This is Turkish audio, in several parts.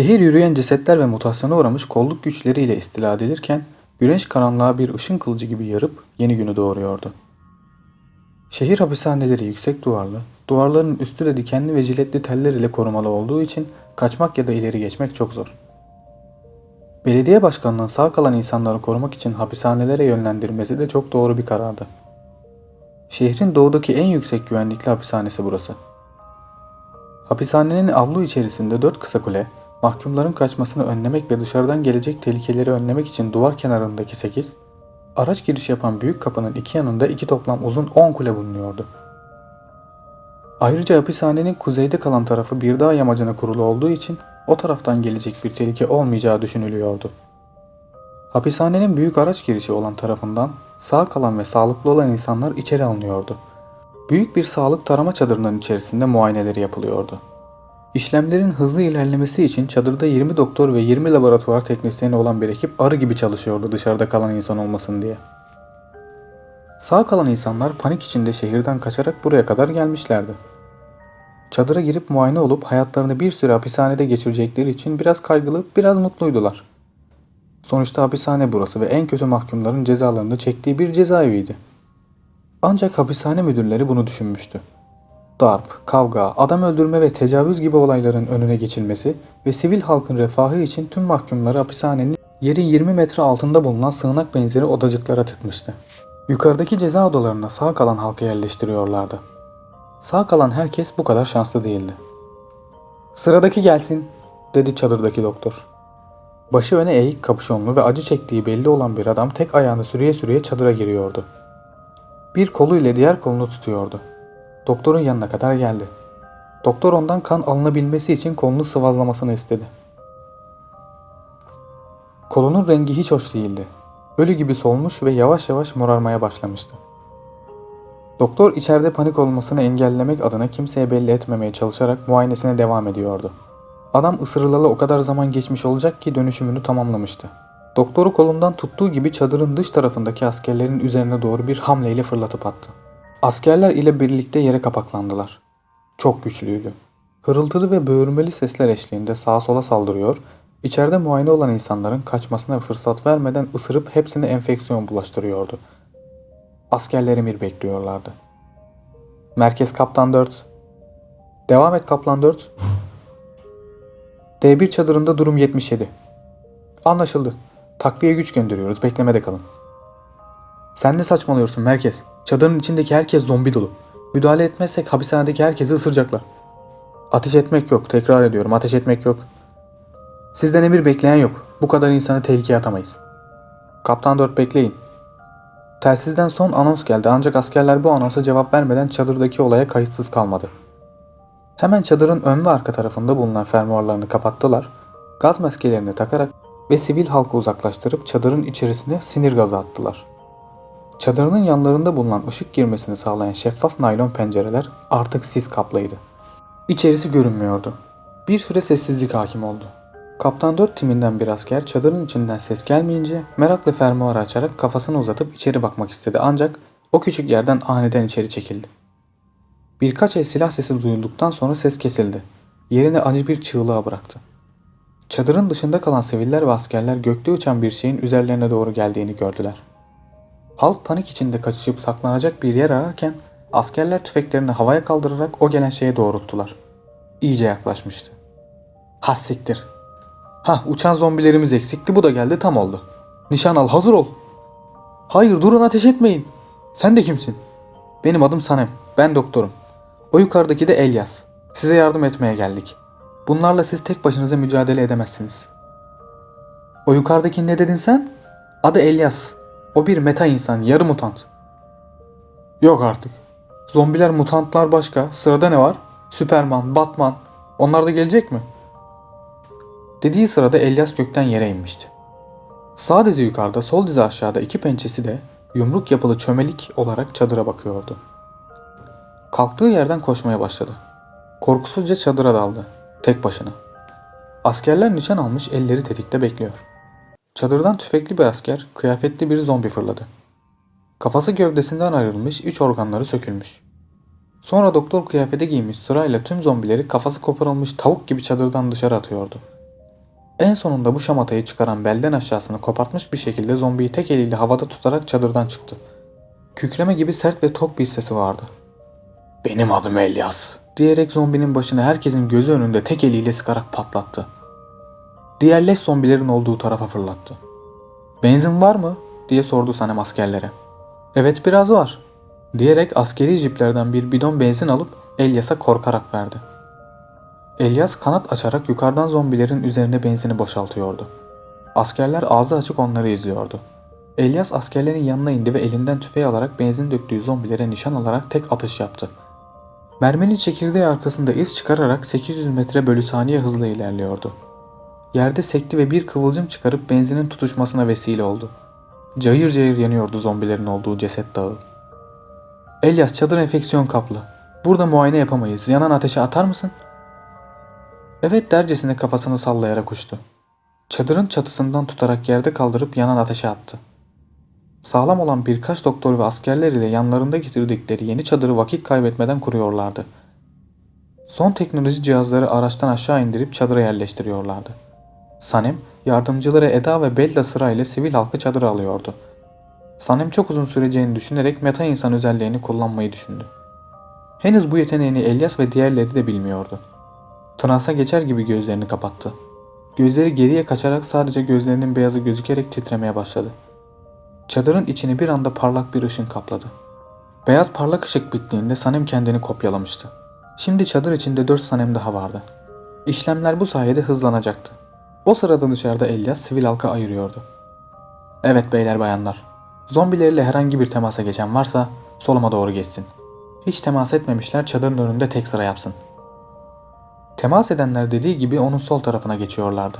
Şehir yürüyen cesetler ve mutasyona uğramış kolluk güçleriyle istila edilirken güneş karanlığa bir ışın kılıcı gibi yarıp yeni günü doğuruyordu. Şehir hapishaneleri yüksek duvarlı, duvarların üstü de dikenli ve jiletli teller ile korumalı olduğu için kaçmak ya da ileri geçmek çok zor. Belediye başkanının sağ kalan insanları korumak için hapishanelere yönlendirmesi de çok doğru bir karardı. Şehrin doğudaki en yüksek güvenlikli hapishanesi burası. Hapishanenin avlu içerisinde dört kısa kule, mahkumların kaçmasını önlemek ve dışarıdan gelecek tehlikeleri önlemek için duvar kenarındaki 8, araç giriş yapan büyük kapının iki yanında iki toplam uzun 10 kule bulunuyordu. Ayrıca hapishanenin kuzeyde kalan tarafı bir dağ yamacına kurulu olduğu için o taraftan gelecek bir tehlike olmayacağı düşünülüyordu. Hapishanenin büyük araç girişi olan tarafından sağ kalan ve sağlıklı olan insanlar içeri alınıyordu. Büyük bir sağlık tarama çadırının içerisinde muayeneleri yapılıyordu. İşlemlerin hızlı ilerlemesi için çadırda 20 doktor ve 20 laboratuvar teknisyeni olan bir ekip arı gibi çalışıyordu dışarıda kalan insan olmasın diye. Sağ kalan insanlar panik içinde şehirden kaçarak buraya kadar gelmişlerdi. Çadıra girip muayene olup hayatlarını bir süre hapishanede geçirecekleri için biraz kaygılı, biraz mutluydular. Sonuçta hapishane burası ve en kötü mahkumların cezalarını çektiği bir cezaeviydi. Ancak hapishane müdürleri bunu düşünmüştü. Darp, kavga, adam öldürme ve tecavüz gibi olayların önüne geçilmesi ve sivil halkın refahı için tüm mahkumları hapishanenin yerin 20 metre altında bulunan sığınak benzeri odacıklara tıkmıştı. Yukarıdaki ceza odalarına sağ kalan halkı yerleştiriyorlardı. Sağ kalan herkes bu kadar şanslı değildi. Sıradaki gelsin, dedi çadırdaki doktor. Başı öne eğik kapüşonlu ve acı çektiği belli olan bir adam tek ayağını sürüye sürüye çadıra giriyordu. Bir kolu ile diğer kolunu tutuyordu. Doktorun yanına kadar geldi. Doktor ondan kan alınabilmesi için kolunu sıvazlamasını istedi. Kolunun rengi hiç hoş değildi. Ölü gibi solmuş ve yavaş yavaş morarmaya başlamıştı. Doktor içeride panik olmasını engellemek adına kimseye belli etmemeye çalışarak muayenesine devam ediyordu. Adam ısırılalı o kadar zaman geçmiş olacak ki dönüşümünü tamamlamıştı. Doktoru kolundan tuttuğu gibi çadırın dış tarafındaki askerlerin üzerine doğru bir hamleyle fırlatıp attı. Askerler ile birlikte yere kapaklandılar. Çok güçlüydü. Hırıltılı ve böğürmeli sesler eşliğinde sağa sola saldırıyor, içeride muayene olan insanların kaçmasına fırsat vermeden ısırıp hepsine enfeksiyon bulaştırıyordu. Askerler emir bekliyorlardı. Merkez Kaptan 4. Devam et Kaplan 4. D1 çadırında durum 77. Anlaşıldı. Takviye güç gönderiyoruz. Beklemede kalın. Sen ne saçmalıyorsun merkez? Çadırın içindeki herkes zombi dolu. Müdahale etmezsek hapishanedeki herkesi ısıracaklar. Ateş etmek yok. Tekrar ediyorum. Ateş etmek yok. Sizden emir bekleyen yok. Bu kadar insanı tehlikeye atamayız. Kaptan 4 bekleyin. Telsizden son anons geldi ancak askerler bu anonsa cevap vermeden çadırdaki olaya kayıtsız kalmadı. Hemen çadırın ön ve arka tarafında bulunan fermuarlarını kapattılar, gaz maskelerini takarak ve sivil halkı uzaklaştırıp çadırın içerisine sinir gazı attılar. Çadırının yanlarında bulunan ışık girmesini sağlayan şeffaf naylon pencereler artık sis kaplıydı. İçerisi görünmüyordu. Bir süre sessizlik hakim oldu. Kaptan 4 timinden bir asker çadırın içinden ses gelmeyince merakla fermuarı açarak kafasını uzatıp içeri bakmak istedi ancak o küçük yerden aniden içeri çekildi. Birkaç el silah sesi duyulduktan sonra ses kesildi. Yerini acı bir çığlığa bıraktı. Çadırın dışında kalan siviller ve askerler gökte uçan bir şeyin üzerlerine doğru geldiğini gördüler. Halk panik içinde kaçışıp saklanacak bir yer ararken askerler tüfeklerini havaya kaldırarak o gelen şeye doğrulttular. İyice yaklaşmıştı. Has siktir. Hah uçan zombilerimiz eksikti bu da geldi tam oldu. Nişan al hazır ol. Hayır durun ateş etmeyin. Sen de kimsin? Benim adım Sanem. Ben doktorum. O yukarıdaki de Elyas. Size yardım etmeye geldik. Bunlarla siz tek başınıza mücadele edemezsiniz. O yukarıdaki ne dedin sen? Adı Elyas. O bir meta insan, yarı mutant. Yok artık. Zombiler mutantlar başka. Sırada ne var? Superman, Batman. Onlar da gelecek mi? Dediği sırada Elyas gökten yere inmişti. Sağ dizi yukarıda, sol dizi aşağıda iki pençesi de yumruk yapılı çömelik olarak çadıra bakıyordu. Kalktığı yerden koşmaya başladı. Korkusuzca çadıra daldı. Tek başına. Askerler nişan almış elleri tetikte bekliyor. Çadırdan tüfekli bir asker, kıyafetli bir zombi fırladı. Kafası gövdesinden ayrılmış, iç organları sökülmüş. Sonra doktor kıyafeti giymiş sırayla tüm zombileri kafası koparılmış tavuk gibi çadırdan dışarı atıyordu. En sonunda bu şamatayı çıkaran belden aşağısını kopartmış bir şekilde zombiyi tek eliyle havada tutarak çadırdan çıktı. Kükreme gibi sert ve tok bir sesi vardı. Benim adım Elyas diyerek zombinin başını herkesin gözü önünde tek eliyle sıkarak patlattı. Diğer leş zombilerin olduğu tarafa fırlattı. Benzin var mı? diye sordu Sanem askerlere. Evet biraz var diyerek askeri jiplerden bir bidon benzin alıp Elyas'a korkarak verdi. Elyas kanat açarak yukarıdan zombilerin üzerine benzini boşaltıyordu. Askerler ağzı açık onları izliyordu. Elyas askerlerin yanına indi ve elinden tüfeği alarak benzin döktüğü zombilere nişan alarak tek atış yaptı. Merminin çekirdeği arkasında iz çıkararak 800 metre bölü saniye hızla ilerliyordu. Yerde sekti ve bir kıvılcım çıkarıp benzinin tutuşmasına vesile oldu. Cayır cayır yanıyordu zombilerin olduğu ceset dağı. Elyas çadır enfeksiyon kaplı. Burada muayene yapamayız. Yanan ateşe atar mısın? Evet dercesine kafasını sallayarak uçtu. Çadırın çatısından tutarak yerde kaldırıp yanan ateşe attı. Sağlam olan birkaç doktor ve askerler ile yanlarında getirdikleri yeni çadırı vakit kaybetmeden kuruyorlardı. Son teknoloji cihazları araçtan aşağı indirip çadıra yerleştiriyorlardı. Sanem, yardımcıları Eda ve Bella sırayla sivil halkı çadıra alıyordu. Sanem çok uzun süreceğini düşünerek meta insan özelliğini kullanmayı düşündü. Henüz bu yeteneğini Elias ve diğerleri de bilmiyordu. Transa geçer gibi gözlerini kapattı. Gözleri geriye kaçarak sadece gözlerinin beyazı gözükerek titremeye başladı. Çadırın içini bir anda parlak bir ışın kapladı. Beyaz parlak ışık bittiğinde Sanem kendini kopyalamıştı. Şimdi çadır içinde dört Sanem daha vardı. İşlemler bu sayede hızlanacaktı. O sırada dışarıda Elias sivil halka ayırıyordu. Evet beyler bayanlar. Zombilerle herhangi bir temasa geçen varsa soluma doğru geçsin. Hiç temas etmemişler çadırın önünde tek sıra yapsın. Temas edenler dediği gibi onun sol tarafına geçiyorlardı.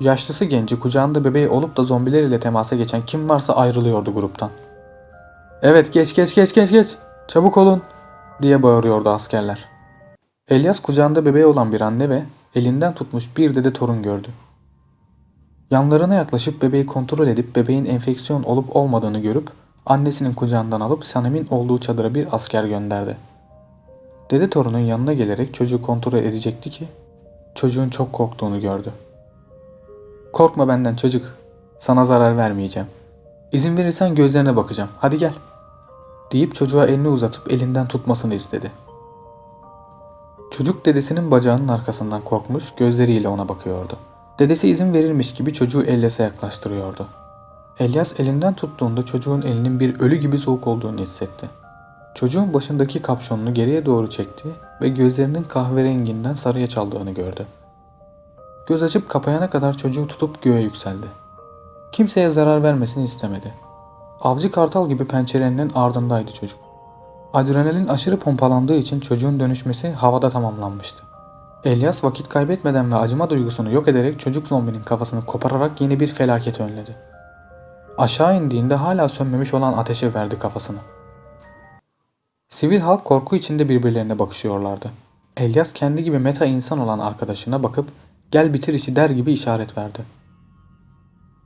Yaşlısı genci kucağında bebeği olup da zombiler ile temasa geçen kim varsa ayrılıyordu gruptan. Evet geç geç geç geç geç çabuk olun diye bağırıyordu askerler. Elias kucağında bebeği olan bir anne ve elinden tutmuş bir dede torun gördü. Yanlarına yaklaşıp bebeği kontrol edip bebeğin enfeksiyon olup olmadığını görüp annesinin kucağından alıp Sanem'in olduğu çadıra bir asker gönderdi. Dede torunun yanına gelerek çocuğu kontrol edecekti ki çocuğun çok korktuğunu gördü. Korkma benden çocuk. Sana zarar vermeyeceğim. İzin verirsen gözlerine bakacağım. Hadi gel. Deyip çocuğa elini uzatıp elinden tutmasını istedi. Çocuk dedesinin bacağının arkasından korkmuş gözleriyle ona bakıyordu. Dedesi izin verilmiş gibi çocuğu Elyas'a yaklaştırıyordu. Elyas elinden tuttuğunda çocuğun elinin bir ölü gibi soğuk olduğunu hissetti. Çocuğun başındaki kapşonunu geriye doğru çekti ve gözlerinin kahverenginden sarıya çaldığını gördü. Göz açıp kapayana kadar çocuğu tutup göğe yükseldi. Kimseye zarar vermesini istemedi. Avcı kartal gibi pençelerinin ardındaydı çocuk. Adrenalin aşırı pompalandığı için çocuğun dönüşmesi havada tamamlanmıştı. Elias vakit kaybetmeden ve acıma duygusunu yok ederek çocuk zombinin kafasını kopararak yeni bir felaket önledi. Aşağı indiğinde hala sönmemiş olan ateşe verdi kafasını. Sivil halk korku içinde birbirlerine bakışıyorlardı. Elias kendi gibi meta insan olan arkadaşına bakıp gel bitir işi der gibi işaret verdi.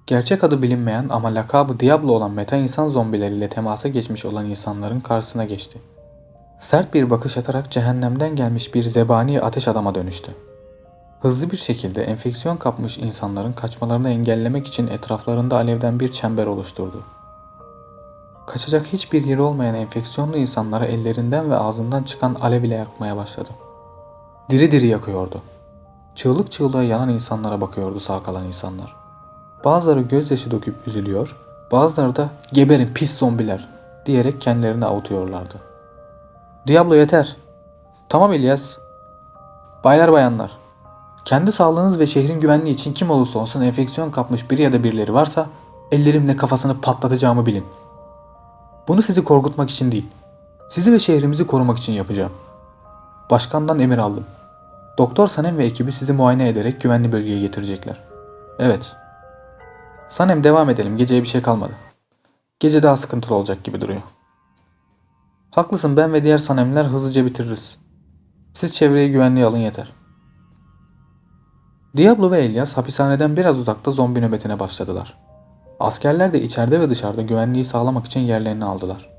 Gerçek adı bilinmeyen ama lakabı Diablo olan meta insan zombileriyle temasa geçmiş olan insanların karşısına geçti. Sert bir bakış atarak cehennemden gelmiş bir zebani ateş adama dönüştü. Hızlı bir şekilde enfeksiyon kapmış insanların kaçmalarını engellemek için etraflarında alevden bir çember oluşturdu. Kaçacak hiçbir yeri olmayan enfeksiyonlu insanlara ellerinden ve ağzından çıkan alev ile yakmaya başladı. Diri diri yakıyordu. Çığlık çığlığa yanan insanlara bakıyordu sağ kalan insanlar. Bazıları gözyaşı döküp üzülüyor, bazıları da geberin pis zombiler diyerek kendilerini avutuyorlardı. Diablo yeter. Tamam İlyas. Baylar bayanlar. Kendi sağlığınız ve şehrin güvenliği için kim olursa olsun enfeksiyon kapmış biri ya da birileri varsa ellerimle kafasını patlatacağımı bilin. Bunu sizi korkutmak için değil, sizi ve şehrimizi korumak için yapacağım. Başkandan emir aldım. Doktor Sanem ve ekibi sizi muayene ederek güvenli bölgeye getirecekler. Evet. Sanem devam edelim. Geceye bir şey kalmadı. Gece daha sıkıntılı olacak gibi duruyor. Haklısın ben ve diğer Sanemler hızlıca bitiririz. Siz çevreyi güvenliğe alın yeter. Diablo ve Elias hapishaneden biraz uzakta zombi nöbetine başladılar. Askerler de içeride ve dışarıda güvenliği sağlamak için yerlerini aldılar.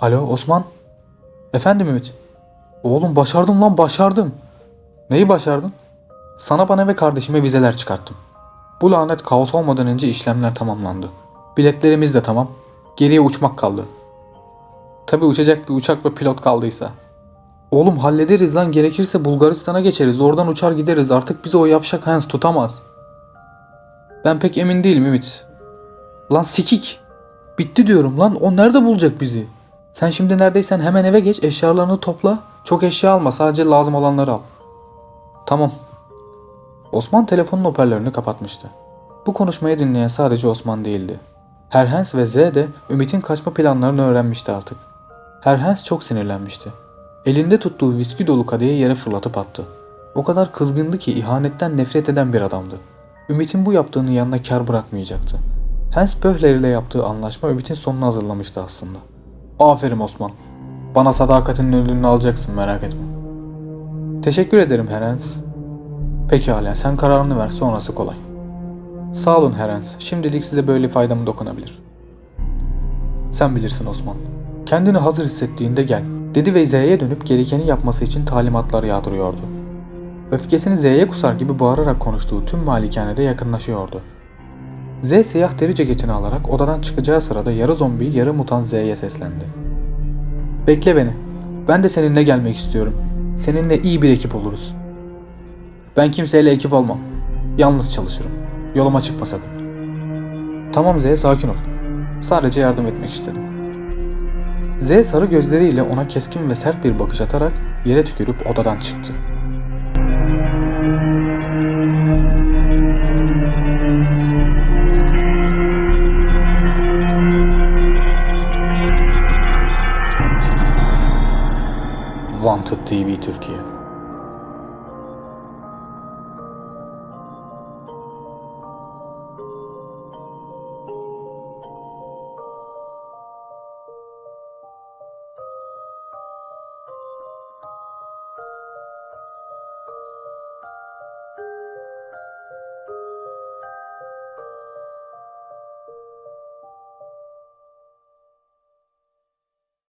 Alo Osman? Efendim Ümit? Oğlum başardım lan başardım. Neyi başardın? Sana bana ve kardeşime vizeler çıkarttım. Bu lanet kaos olmadan önce işlemler tamamlandı. Biletlerimiz de tamam. Geriye uçmak kaldı. Tabi uçacak bir uçak ve pilot kaldıysa. Oğlum hallederiz lan gerekirse Bulgaristan'a geçeriz oradan uçar gideriz artık bizi o yavşak Hans tutamaz. Ben pek emin değilim Ümit. Lan sikik. Bitti diyorum lan o nerede bulacak bizi? Sen şimdi neredeysen hemen eve geç eşyalarını topla. Çok eşya alma sadece lazım olanları al. Tamam. Osman telefonun hoparlörünü kapatmıştı. Bu konuşmayı dinleyen sadece Osman değildi. Herhens ve Z de Ümit'in kaçma planlarını öğrenmişti artık. Herhens çok sinirlenmişti. Elinde tuttuğu viski dolu kadehi yere fırlatıp attı. O kadar kızgındı ki ihanetten nefret eden bir adamdı. Ümit'in bu yaptığını yanına kar bırakmayacaktı. Hans Böhler ile yaptığı anlaşma Ümit'in sonunu hazırlamıştı aslında. Aferin Osman. Bana sadakatinin ödülünü alacaksın merak etme. Teşekkür ederim Herens. Pekala sen kararını ver sonrası kolay. Sağ olun Herens. Şimdilik size böyle faydamı dokunabilir. Sen bilirsin Osman. Kendini hazır hissettiğinde gel. Dedi ve Z'ye dönüp gerekeni yapması için talimatlar yağdırıyordu. Öfkesini Z'ye kusar gibi bağırarak konuştuğu tüm malikanede yakınlaşıyordu. Z siyah deri ceketini alarak odadan çıkacağı sırada yarı zombi yarı mutant Z'ye seslendi. Bekle beni. Ben de seninle gelmek istiyorum. Seninle iyi bir ekip oluruz. Ben kimseyle ekip olmam. Yalnız çalışırım. Yoluma çıkma sakın. Tamam Z sakin ol. Sadece yardım etmek istedim. Z sarı gözleriyle ona keskin ve sert bir bakış atarak yere tükürüp odadan çıktı. Wanted TV Türkiye